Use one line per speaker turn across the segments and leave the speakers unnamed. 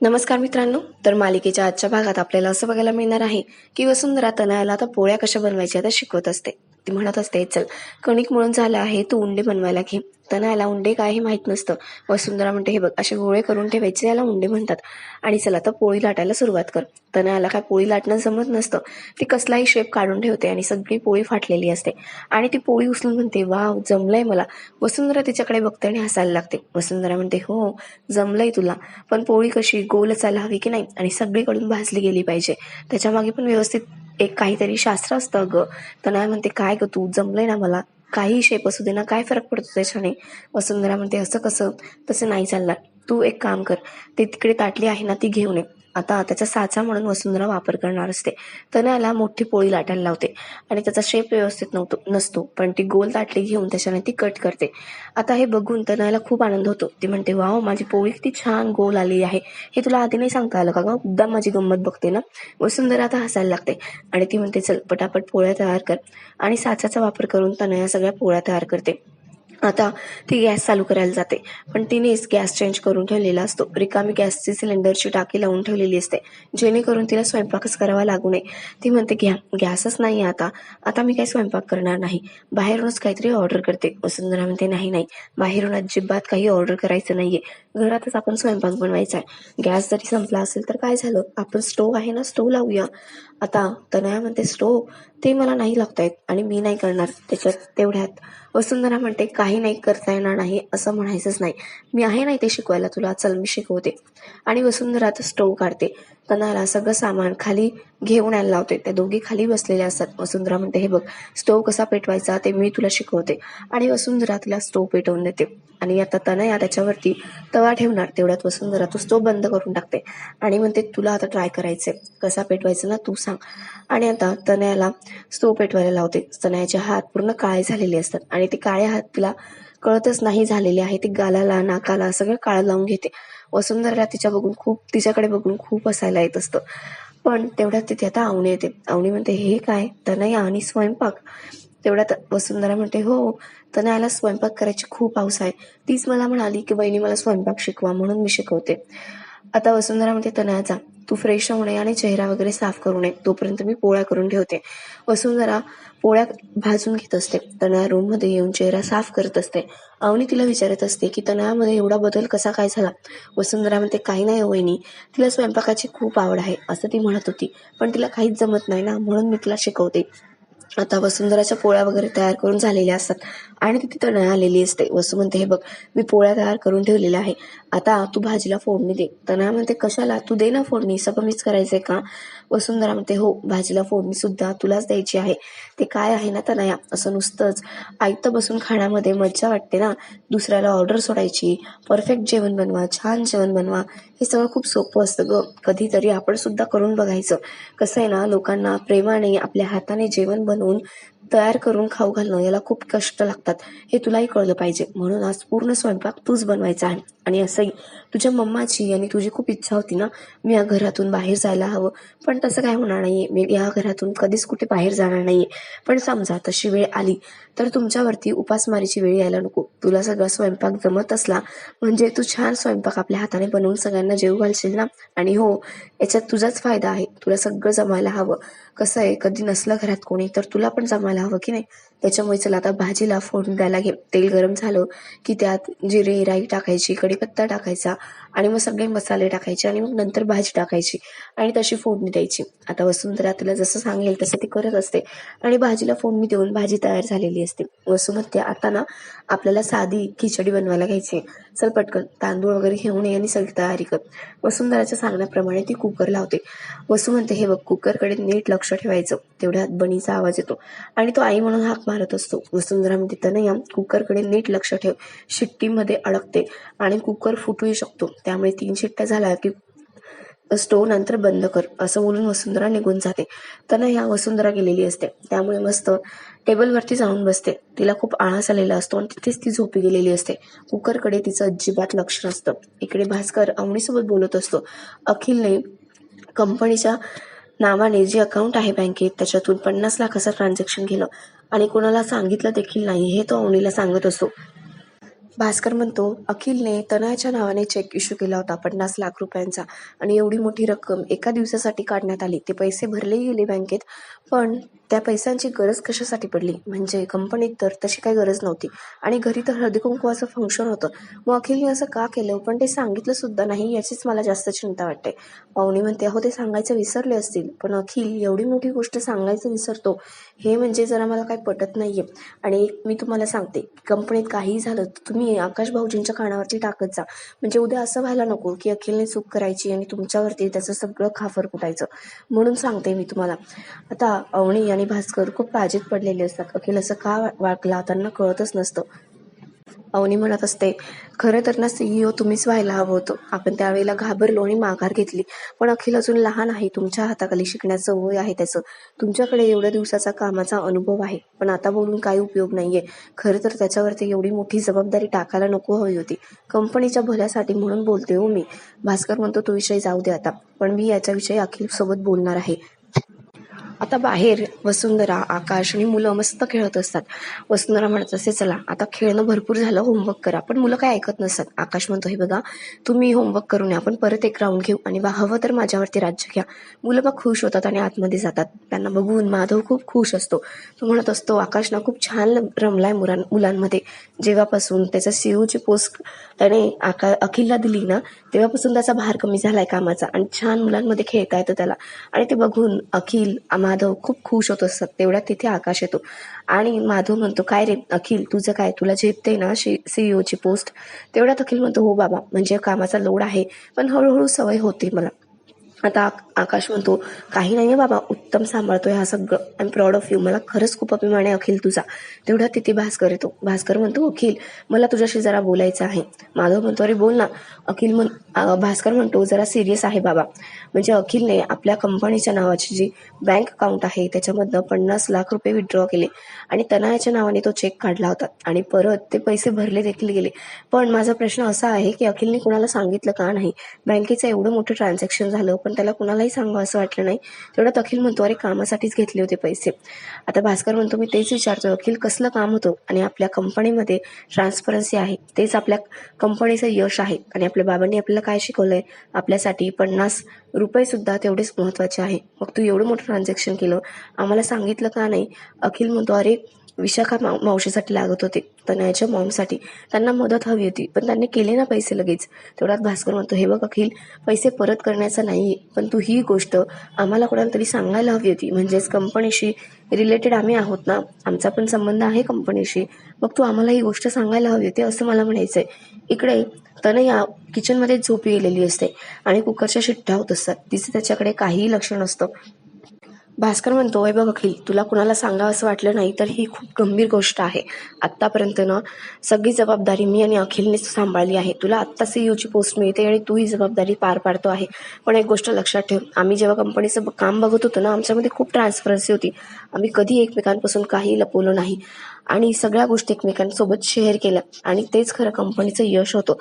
नमस्कार मित्रांनो तर मालिकेच्या आजच्या भागात आपल्याला असं बघायला मिळणार आहे की वसुंधरा तनयाला आता पोळ्या कशा बनवायच्या तर शिकवत असते. ती म्हणत असते चल कणिक म्हणून झालं आहे तू उंडे बनवायला घे. तनयाला उंडे काय हे माहीत नसतं. वसुंधरा म्हणते हे बघ असे गोळे करून ठेवायचे याला उंडे म्हणतात. आणि चला तर पोळी लाटायला सुरुवात कर. तनयाला काय पोळी लाटणं जमत नसतं. ती कसलाही शेप काढून ठेवते आणि सगळी पोळी फाटलेली असते. आणि ती पोळी उचलून म्हणते वाव जमलंय मला. वसुंधरा तिच्याकडे बघते आणि हसायला लागते. वसुंधरा म्हणते हो जमलंय तुला. पण पोळी कशी गोल असायला हवी की नाही? आणि सगळीकडून भाजली गेली पाहिजे. त्याच्यामागे पण व्यवस्थित एक काहीतरी शास्त्र असतं ग. नाही म्हणते काय ग तू? जमलंय ना मला? काही शेप असू दे ना काय फरक पडतो त्याच्याने? वसुंधरा म्हणते असं कसं? तसं नाही चालणार. तू एक काम कर. ते तिकडे ताटली आहे ना ती घेऊन ये. आता त्याचा साचा म्हणून वसुंधरा वापर करणार असते. तनयाला मोठी पोळी लाटायला लावते. आणि त्याचा शेप व्यवस्थित नव्हतो नसतो. पण ती गोल ताटली घेऊन त्याच्याने ती कट करते. आता हे बघून तनयाला खूप आनंद होतो. ती म्हणते वाव माझी पोळी किती छान गोल आली आहे. हे तुला आधी नाही सांगता आलं का ग? मुद्दाम माझी गंमत बघते ना. वसुंधरा आता हसायला लागते. आणि ती म्हणते चल पटापट पोळ्या तयार कर. आणि साचाचा वापर करून तनया सगळ्या पोळ्या तयार करते. आता ती गॅस चालू करायला जाते. पण तिनेच गॅस चेंज करून ठेवलेला असतो. रिकामी गॅसची सिलेंडरची टाकी लावून ठेवलेली असते. जेणेकरून तिला स्वयंपाकच करावा लागू नये. ती म्हणते घ्या गॅसच नाही आता. आता मी काही स्वयंपाक करणार नाही. बाहेरूनच काहीतरी ऑर्डर करते. वसुंधरा म्हणते नाही नाही. बाहेरून अजिबात काही ऑर्डर करायचं नाहीये. घरातच आपण स्वयंपाक बनवायचा आहे गॅस जरी संपला असेल तर काय झालं? आपण स्टोव आहे ना स्टोव लावूया. आता तनया म्हणते स्टोव? ते मला नाही लागता येत आणि मी नाही करणार. त्याच्यात तेवढ्यात वसुंधरा म्हणते काही नाही करता येणार नाही असं म्हणायचंच नाही. मी आहे नाही ते शिकवायला तुला चल मी शिकवते. आणि वसुंधरा तर स्टोव काढते. तनाला सगळं सामान खाली घेऊन यायला लावते त्या दोघी खाली बसलेले असतात. वसुंधरा म्हणते हे बघ स्टोव कसा पेटवायचा ते मी तुला शिकवते. आणि वसुंधरा तिला स्टोव पेटवून देते. आणि आता तनया त्याच्यावरती तवा ठेवणार. तेवढ्यात वसुंधरा तो स्टोव बंद करून टाकते. आणि म्हणते तुला आता ट्राय करायचंय. कसा पेटवायचा ना तू सांग. आणि आता तनयाला स्टोव पेटवायला लावते. तनयाचे हात पूर्ण काळे झालेले असतात. आणि ते काळे हात तिला कळतच नाही झालेली आहे. ती गालाला नाकाला सगळं काळं लावून घेते. वसुंधरा तिच्या बघून खूप तिच्याकडे बघून खूप असायला येत असतं. पण तेवढ्यात तिथे आता आवणी येते. आवणी म्हणते हे काय? तनया आणि स्वयंपाक. तेवढ्यात वसुंधरा म्हणते हो, हो तनयाला स्वयंपाक करायची खूप हौस आहे. तीच मला म्हणाली की बहिणी मला स्वयंपाक शिकवा म्हणून मी शिकवते. आता वसुंधरा म्हणते तनयाचा तू फ्रेश होऊ नये आणि चेहरा वगैरे साफ करू नये. तोपर्यंत मी पोळ्या करून ठेवते. वसुंधरा पोळ्या भाजून घेत असते. तनया रूममध्ये येऊन चेहरा साफ करत असते. अवनी तिला विचारत असते की तनयामध्ये एवढा बदल कसा काय झाला? वसुंधरा म्हणते काही नाही हो वहिनी. तिला स्वयंपाकाची खूप आवड आहे असं ती म्हणत होती. पण तिला काहीच जमत नाही ना म्हणून मी तिला शिकवते. आता वसुंधराच्या पोळ्या वगैरे तयार करून झालेल्या असतात. आणि तिथे तनया आलेली असते. वसू म्हणते हे बघ मी पोळ्या तयार करून ठेवलेल्या आहे. आता तू भाजीला फोडणी दे. तनया म्हणते कशाला? तू दे ना फोडणी. सगळं मीच करायचंय का? वसुंधरा म्हणते हो भाजीला फोडणी सुद्धा तुलाच द्यायची आहे. ते काय आहे ना तनया? असं नुसतंच. आयतं बसून खाण्यामध्ये मज्जा वाटते ना? दुसऱ्याला ऑर्डर सोडायची. परफेक्ट जेवण बनवा छान जेवण बनवा. हे सगळं खूप सोपं असतं ग. कधीतरी आपण सुद्धा करून बघायचं. कसं आहे ना लोकांना प्रेमाने आपल्या हाताने जेवण बनवून तयार करून खाऊ घालणं याला खूप कष्ट लागतात. हे तुलाही कळलं पाहिजे. म्हणून आज पूर्ण स्वयंपाक तूच बनवायचा आहे. आणि असंही तुझ्या मम्माची आणि तुझी खूप इच्छा होती ना मी या घरातून बाहेर जायला हवं. पण तसं काय होणार नाहीये. मी या घरातून कधीच कुठे बाहेर जाणार नाहीये. पण समजा तशी वेळ आली तर तुमच्यावरती उपासमारीची वेळ यायला नको. तुला सगळा स्वयंपाक जमत असला म्हणजे तू छान स्वयंपाक आपल्या हाताने बनवून सगळ्यांना जेव घालशील ना? आणि हो याच्यात तुझाच फायदा आहे. तुला सगळं जमायला हवं. कसं आहे? कधी नसलं घरात कोणी तर तुला पण जमायला हवं की नाही? त्याच्यामुळे चला आता भाजीला फोडून द्यायला घे तेल गरम झालं की त्यात जिरे राई टाकायची कढीपत्ता टाकायचा आणि मग सगळे मसाले टाकायचे आणि मग नंतर भाजी टाकायची आणि तशी फोडणी द्यायची. आता वसुंधरा तिला जसं सांगेल तसं ती करत असते आणि भाजीला फोडणी देऊन भाजी तयार झालेली असते. वसू म्हणते आता ना आपल्याला साधी खिचडी बनवायला घ्यायची आहे. चल पटकन तांदूळ वगैरे घेऊन ये आणि सगळी तयारी कर. वसुंधराच्या सांगण्याप्रमाणे ती कुकर लावते वसू म्हणते हे बघ कुकरकडे नीट लक्ष ठेवायचं. तेवढ्यात बनीचा आवाज येतो. आणि तो आई म्हणून हाक मारत असतो. वसुंधरा म्हणते कुकरकडे नीट लक्ष ठेव. शिट्टीमध्ये अडकते आणि कुकर फुटूही शकतो. त्यामुळे तीन शिट्ट्या झाल्या की स्टोव नंतर बंद कर असं बोलून वसुंधरा निघून जाते. त्यांना ह्या वसुंधरा गेलेली असते. त्यामुळे मस्त टेबलवरती जाऊन बसते. तिला खूप आळस आलेला असतो आणि तिथेच ती झोपी गेलेली असते. कुकरकडे तिचं अजिबात लक्ष नसतं. इकडे भास्कर अवनीसोबत बोलत असतो. अखिलने कंपनीच्या नावाने जे अकाउंट आहे बँकेत त्याच्यातून पन्नास लाखाचं ट्रान्झॅक्शन केलं. आणि कोणाला सांगितलं देखील नाही हे तो अवनीला सांगत असतो. भास्कर म्हणतो अखिलने तनयाच्या नावाने चेक इश्यू केला होता पन्नास लाख रुपयांचा. आणि एवढी मोठी रक्कम एका दिवसासाठी काढण्यात आली. ते पैसे भरले गेले बँकेत पण त्या पैशांची गरज कशासाठी पडली? म्हणजे कंपनीत तर तशी काही गरज नव्हती. आणि घरी तर हळदीकुंकवाचं फंक्शन होतं. मग अखिलने असं का केलं? पण ते सांगितलं सुद्धा नाही याचीच मला जास्त चिंता वाटते. पाहुणे म्हणते अहो ते सांगायचं विसरले असतील पण अखिल एवढी मोठी गोष्ट सांगायचं विसरतो. हे म्हणजे जरा मला काही पटत नाहीये. आणि मी तुम्हाला सांगते कंपनीत काहीही झालं तर तुम्ही आकाश भाऊजींच्या कानावरती टाकत जा. म्हणजे उद्या असं व्हायला नको की अखिलने चूक करायची आणि तुमच्यावरती त्याचं सगळं खाफर फुटायचं म्हणून सांगते मी तुम्हाला. आता अवणी आणि भास्कर खूप काळजीत पडलेले असतात. अखिल असं का वा- वागला? त्यांना कळतच नसतं. अवनी म्हणत असते खरं तर ना सीईओ तुम्हीच व्हायला हवं होतं. आपण त्यावेळेला घाबरलो आणि माघार घेतली. पण अखिल अजून लहान आहे. तुमच्या हाताखाली शिकण्याचं वय आहे त्याचं. तुमच्याकडे एवढ्या दिवसाचा कामाचा अनुभव आहे. पण आता बोलून काही उपयोग नाहीये. खरं तर त्याच्यावरती एवढी मोठी जबाबदारी टाकायला नको हवी होती. कंपनीच्या भल्यासाठी म्हणून बोलते हो मी. भास्कर म्हणतो तो विषय जाऊ दे आता. पण मी याच्याविषयी अखिल सोबत बोलणार आहे. आता बाहेर वसुंधरा आकाश आणि मुलं मस्त खेळत असतात. वसुंधरा म्हणत असते चला आता खेळणं भरपूर झालं होमवर्क करा. पण मुलं काय ऐकत नसतात. आकाश म्हणतो हे बघा तुम्ही होमवर्क करून या आपण परत एक राऊंड घेऊ आणि वा हवं तर माझ्यावरती राज्य घ्या. मुलं मग खुश होतात आणि आतमध्ये जातात. त्यांना बघून माधव खूप खुश असतो. तो म्हणत असतो आकाश ना खूप छान रमलाय मुलां मुलांमध्ये. जेव्हापासून त्याचा सीओची पोस्ट त्याने आका अखिलला दिली ना तेव्हापासून त्याचा भार कमी झालाय कामाचा आणि छान मुलांमध्ये खेळता येतं त्याला. आणि ते बघून अखिल माधव खूप खुश होत असतात. तेवढ्यात तिथे आकाश येतो. आणि माधव म्हणतो काय रे अखिल तुझं काय? तुला झेपते ना सीईओची पोस्ट तेवढ्यात अखिल म्हणतो हो बाबा म्हणजे कामाचा लोड आहे पण हळूहळू सवय होते मला. आता आकाश म्हणतो काही नाही आहे बाबा उत्तम सांभाळतोय हा सगळं. I am proud of you मला खरंच खूप अभिमान आहे अखिल तुझा. तेवढा तिथे भास्कर येतो. भास्कर म्हणतो अखिल मला तुझ्याशी जरा बोलायचं आहे. माधव म्हणतो अरे बोल ना. अखिल म्हण भास्कर म्हणतो जरा सिरियस आहे बाबा. म्हणजे अखिलने आपल्या कंपनीच्या नावाची जी बँक अकाउंट आहे त्याच्यामधनं पन्नास लाख रुपये विड्रॉ केले. आणि तनयाच्या नावाने तो चेक काढला होता. आणि परत ते पैसे भरले देखील गेले. पण माझा प्रश्न असा आहे की अखिलने कुणाला सांगितलं का नाही? बँकेचं एवढं मोठं ट्रान्झॅक्शन झालं पण त्याला कुणालाही सांगावं असं वाटलं नाही. तेवढ्यात अखिल म्हणतो अरे कामासाठीच घेतले होते पैसे. आता भास्कर म्हणतो मी तेच विचारतो अखिल कसलं काम होतं आणि आपल्या कंपनीमध्ये ट्रान्सपरन्सी आहे? तेच आपल्या कंपनीचं यश आहे आणि आपल्या बाबांनी आपल्याला काय शिकवलंय? आपल्यासाठी पन्नास रुपये सुद्धा तेवढेच महत्त्वाचे आहे. मग तू एवढं मोठं ट्रान्झॅक्शन केलं आम्हाला सांगितलं का नाही? अखिल म्हणतो अरे विशाखा माव मावशीसाठी लागत होते. तनयाच्या मॉमसाठी त्यांना मदत हवी होती. पण त्यांनी केले ना पैसे लगेच. तेवढ्यात भास्कर म्हणतो हे बघ अखिल पैसे परत करण्याचा नाही पण तू ही गोष्ट आम्हाला कोणाला तरी सांगायला हवी होती. म्हणजेच कंपनीशी रिलेटेड आम्ही आहोत ना. आमचा पण संबंध आहे कंपनीशी. मग तू आम्हाला ही गोष्ट सांगायला हवी होती असं मला म्हणायचंय. इकडे तनया किचनमध्ये झोपी गेलेली असते आणि कुकरच्या शिट्ट्या होत असतात. तिचं त्याच्याकडे काहीही लक्ष नसतं. भास्कर म्हणतो "हे बघ अखिल तुला कुणाला सांगावं असं वाटलं नाही तर ही खूप गंभीर गोष्ट आहे. आत्तापर्यंत ना सगळी जबाबदारी मी आणि अखिलनेच सांभाळली आहे. तुला आत्ता यूची पोस्ट मिळते आणि तू ही जबाबदारी पार पाडतो आहे. पण एक गोष्ट लक्षात ठेव आम्ही जेव्हा कंपनीचं काम बघत होतो ना आमच्यामध्ये खूप ट्रान्सपरन्सी होती. आम्ही कधी एकमेकांपासून काही लपवलं नाही. आणि सगळ्या गोष्टी एकमेकांसोबत शेअर केल्या. आणि तेच खरं कंपनीचं यश होतं.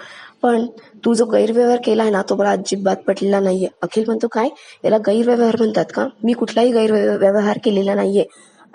पण तू जो गैरव्यवहार केला ना तो मला अजिबात पटलेला नाहीये. अखिल म्हणतो काय? याला गैरव्यवहार म्हणतात का? मी कुठलाही गैरव्यवहार केलेला नाहीये.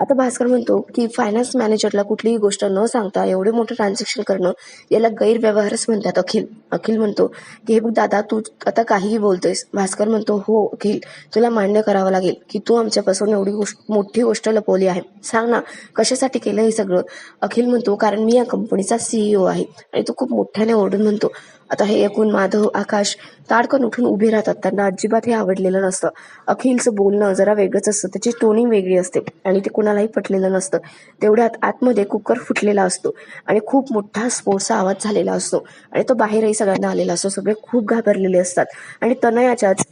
आता भास्कर म्हणतो की फायनान्स मॅनेजरला कुठलीही गोष्ट न सांगता एवढे मोठं ट्रान्झॅक्शन करणं याला गैरव्यवहारच म्हणतात अखिल. अखिल म्हणतो की हे बघ दादा तू आता काहीही बोलतोयस. भास्कर म्हणतो हो अखिल तुला मान्य करावं लागेल की तू आमच्यापासून एवढी गोष्ट मोठी गोष्ट लपवली आहे. सांग ना कशासाठी केलं हे सगळं? अखिल म्हणतो कारण मी या कंपनीचा सीईओ आहे आणि तो खूप मोठ्याने ओरडून म्हणतो आता हे ऐकून माधव आकाश ताडकन उठून उभे राहतात. त्यांना अजिबात हे आवडलेलं नसतं. अखिलचं बोलणं जरा वेगळंच असतं. त्याची टोनिंग वेगळी असते आणि ते कुणालाही पटलेलं नसतं. तेवढ्यात आतमध्ये कुकर फुटलेला असतो आणि खूप मोठा स्फोटचा आवाज झालेला असतो आणि तो बाहेरही सगळ्यांना आलेला असतो. सगळे खूप घाबरलेले असतात. आणि तनयाच्याच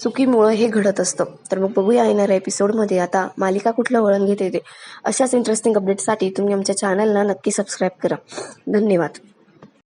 चुकीमुळं हे घडत असतं. तर मग बघूया येणाऱ्या एपिसोडमध्ये आता मालिका कुठलं वळण घेते ते. अशाच इंटरेस्टिंग अपडेटसाठी तुम्ही आमच्या चॅनलला नक्की सबस्क्राईब करा. धन्यवाद.